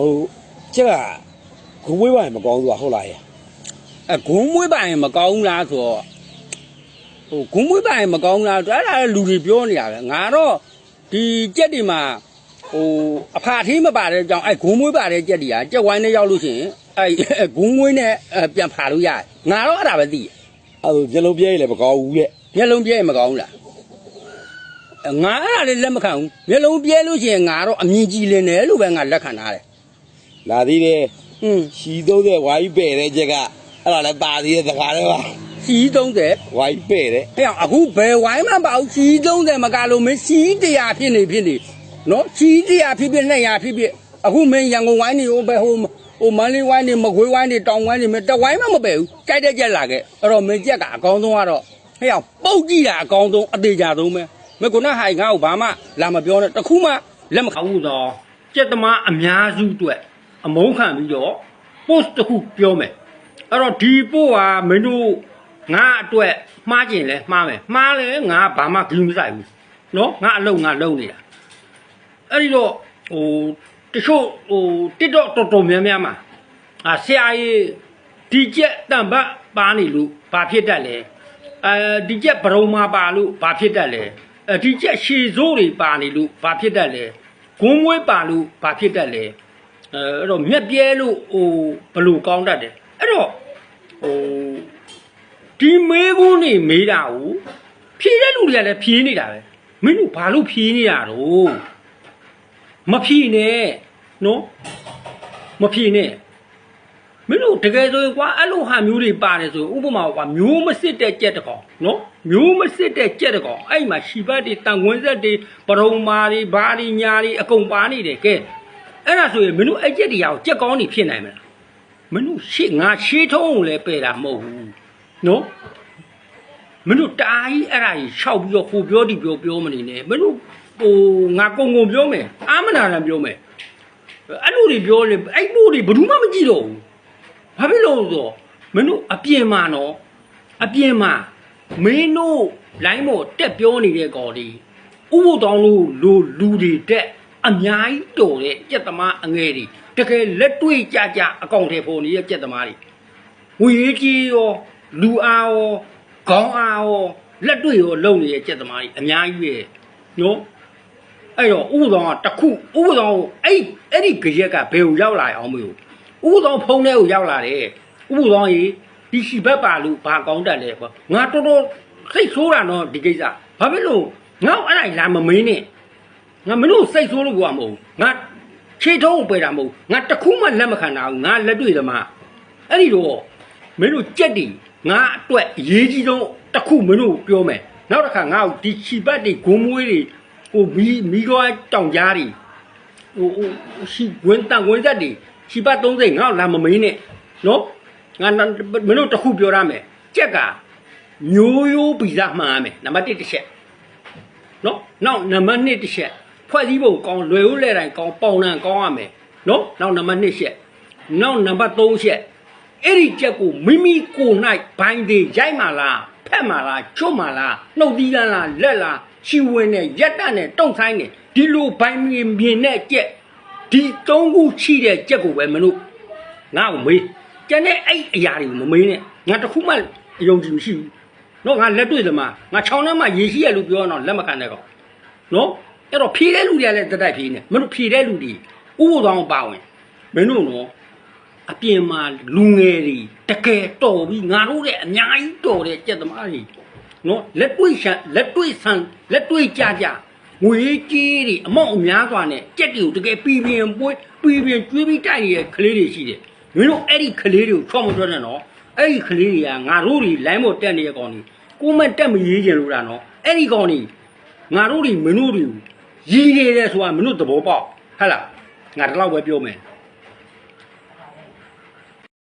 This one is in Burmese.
ဟိုကျက်ကဂုံမွေးပါရင်မကောင်းဘူးကဟုတ်လားရဲ့အဲဂုံမွေးပိုင်မကောင်းလားဆိုတော့ဟိုဂုံမွေးပိုင်မကောင်းလားအဲ့ဒါလည်းလူတွေပြောနေရပဲငါတော့ဒီကြက်တွေမှာဟိုအဖာသေးမပါတဲ့ကြောင့်အဲဂုံမွေးပါတဲ့ကြက်တွေကကြက်ဝိုင်းနဲ့ရောက်လို့ရှိရင်အဲဂုံမွေးနဲ့အဲပြန်ဖာလို့ရတယ်ငါတော့အဲ့ဒါပဲသိတယ်အဲ့ဒါမျက်လုံးပြဲရင်လည်းမကောင်းဘူးရဲ့မျက်လုံးပြဲရင်မကောင်းဘူးလားအဲငါအဲ့ဒါလေးလက်မခံဘူးမျက်လုံးပြဲလို့ရှိရင်ငါတော့အမြင်ကြည်လင်တယ်လို့ပဲငါလက်ခံထားတယ် လာသေးတယ်ဟွန်းရှီသုံးတဲ့ဝိုင်းပဲ့တဲ့ကျက်ကအဲ့ဒါလည်းပါသေးတဲ့တခါတည်းပါစီ30ဝိုင်းပဲ့တဲ့ဟဲ့အောင်အခုဘယ်ဝိုင်းမှမပေါ့စီ30မကလို့မင်းစီ100ဖြစ်နေဖြစ်နေနော်စီ100ဖြစ်ဖြစ်200ဖြစ်ဖြစ်အခုမင်းရန်ကုန်ဝိုင်းနေဟိုဘယ်ဟိုဟိုမန္တလေးဝိုင်းနေမကွေးဝိုင်းနေတောင်ဝိုင်းနေမင်းတဝိုင်းမှမပဲဘူးကြိုက်တဲ့ကြက်လာခဲ့အဲ့တော့မင်းကြက်ကအကောင်းဆုံးကတော့ဟဲ့အောင်ပုတ်ကြည့်တာအကောင်းဆုံးအသေးကြဆုံးပဲမင်းကနဟိုင်ငါ့ကိုဘာမှလာမပြောနဲ့တခုမှလက်မခဘူးတော့ကြက်သမားအများစုအတွက် အမုန်းခံပြီးတော့ post တစ်ခုပြောမယ်အဲ့တော့ဒီ post ဟာမင်းတို့ငါအတွက်မှားကျင်လဲမှားမယ်မှားလဲငါဘာမှဂရုမစိုက်ဘူးနော်ငါအလုပ်ငါလုပ်နေတာအဲ့ဒီတော့ဟိုတချို့ဟို TikTok တော်တော်များများမှာအာဆရာကြီးဒီကျက်တံပတ်ပါနေလို့ဘာဖြစ်တတ်လဲအဲဒီကျက်ဘရုံမာပါလို့ဘာဖြစ်တတ်လဲအဲဒီကျက်ရှည်စိုးတွေပါနေလို့ဘာဖြစ်တတ်လဲဂုံးမွေးပါလို့ဘာဖြစ်တတ်လဲ အဲအဲ့တော့မြက်ပြဲလို့ဟိုဘလို့ကောင်းတတ်တယ်အဲ့တော့ဟိုဒီမေးခွန်းနေမေးတာကိုဖြေတဲ့လူတွေကလည်းဖြေနေတာပဲမင်းတို့ဘာလို့ဖြေနေတာတော့မဖြေနဲ့နော်မဖြေနဲ့မင်းတို့တကယ်ဆိုရင်ကွာအဲ့လိုဟာမျိုးတွေပါတယ်ဆိုဥပမာကွာမျိုးမစစ်တဲ့ကြက်တစ်ကောင်နော်မျိုးမစစ်တဲ့ကြက်တစ်ကောင်အဲ့မှာရှီပတ်တွေတန်ခွင်းဆက်တွေပရုံမာတွေဘာတွေညာတွေအကုန်ပါနေတယ်ကဲ အဲ့ဒါဆိုရင်မင်းတို့အဲ့ကြက်တရားကိုကြက်ကောင်းနေဖြစ်နိုင်မလားမင်းတို့ရှေ့ငါရှေးထုံးကိုလည်းပယ်တာမဟုတ်ဘူးနော်မင်းတို့တာကြီးအဲ့ဒါကြီးရှောက်ပြီးတော့ဟိုပြောဒီပြောပြောမနေနဲ့မင်းတို့ဟိုငါကုံကုံပြောမယ်အာမနာနာပြောမယ်အဲ့လိုတွေပြောလေအဲ့ပို့တွေဘယ်သူမှမကြည့်တော့ဘူးဘာဖြစ်လို့လဲဆိုတော့မင်းတို့အပြင်မှာနော်အပြင်မှာမင်းတို့လိုင်းမော်တက်ပြောနေတဲ့ကော်ဒီဥပုတောင်းလို့လူလူတွေတက် အများကြီးတော်တဲ့ကြက်သမားအငယ်တွေတကယ်လက်တွေ့ကြကြအကောင့်ထဲပေါ်နေတဲ့ကြက်သမားတွေဝေကြီးရောလူအားရောခေါင်းအားရောလက်တွေ့ရောလုံနေတဲ့ကြက်သမားတွေအများကြီးပဲနော်အဲ့တော့ဥပဒေကတစ်ခုဥပဒေကိုအဲ့အဲ့ဒီကြရက်ကဘယ်ကိုရောက်လာရအောင်မလို့ဥပဒေဖုံးထဲကိုရောက်လာတယ်ဥပဒေကြီးဒီရှိဘက်ပါလို့ဘာကောင်းတတ်လဲပေါ့ငါတော်တော်စိတ်ဆိုးတာနော်ဒီကိစ္စဘာဖြစ်လို့ငါ့ကိုအဲ့ဒါလာမမင်းနဲ့ ငါမင်းတို့စိတ်ဆိုးလို့ကွာမဟုတ်ဘူးငါခြေထုံးကိုပယ်တာမဟုတ်ဘူးငါတစ်ခုမှလက်မခံတာဘူးငါလက်တွေ့သမားအဲ့ဒီတော့မင်းတို့ကြက်တီငါအတွက်အရေးကြီးဆုံးတစ်ခုမင်းတို့ပြောမယ်နောက်တစ်ခါငါ့ကိုဒီခြိပတ်တွေဂုံမွေးတွေဟိုမီမီကောတောင်ကြားတွေဟိုဟိုရှိဝင်တန်ဝင်သက်တွေခြိပတ်30ငါ့ကိုလာမမင်းနဲ့နော်ငါမင်းတို့တစ်ခုပြောရမယ်ကြက်ကမျိုးရိုးဗီဇမှန်ရမယ်နံပါတ်1တစ်ချက်နော်နောက်နံပါတ်1တစ်ချက် ဖွဲ့စည်းပုံကောင်းလွယ်ဦးလဲတိုင်းကောင်းပေါင်နံကောင်းရမယ်နော်နောက်နံပါတ်2ချက်နောက်နံပါတ်3ချက်အဲ့ဒီချက်ကိုမိမိကိုယ်၌ဘိုင်းသေးရိုက်မှလားဖက်မှလားချွတ်မှလားနှုတ်သီးကန်းလားလက်လားချီဝင်နဲ့ရက်တက်နဲ့တုံဆိုင်နဲ့ဒီလိုဘိုင်းမြင်မြင်နဲ့ကြက်ဒီသုံးခုရှိတဲ့ကြက်ကိုပဲမလို့ငါ့ကိုမေးကျန်တဲ့အဲ့အရာတွေကိုမမေးနဲ့ငါတခုမှအယုံကြည်မရှိဘူးနော်ငါလက်တွေ့သမားငါခြောင်းထဲမှာရေရှိရလို့ပြောတော့လက်မခံတဲ့ကောင်နော် အဲ့တော့ဖြေတဲ့လူတွေကလည်းတက်တက်ဖြေနေမင်းတို့ဖြေတဲ့လူတွေဥပဒေတော်ပါဝင်မင်းတို့နော်အပြင်မှာလူငယ်တွေတကယ်တော်ပြီးငါတို့တဲ့အများကြီးတော်တဲ့ကြက်သမားတွေနော်လက်တွေ့ရှန်လက်တွေ့ဆန်လက်တွေ့ကြကြငွေကြီးတွေအမောက်အများစွာနဲ့ကြက်တွေကိုတကယ်ပြီးပြင်းပွဲပြီးပြင်းကျွေးပြီးတိုက်နေတဲ့ကလေးတွေရှိတယ်မင်းတို့အဲ့ဒီကလေးတွေကိုချော့မတွက်နဲ့နော်အဲ့ဒီကလေးတွေကငါတို့တွေလိုင်းပေါ်တက်နေတဲ့ကောင်တွေကိုမတက်မရေးကြလို့လားနော်အဲ့ဒီကောင်တွေငါတို့တွေမင်းတို့တွေကို ရည်နေတယ်ဆိုတာမင်းတို့သဘောပေါက်ဟဟလားငါတလောက်ပဲပြောမယ်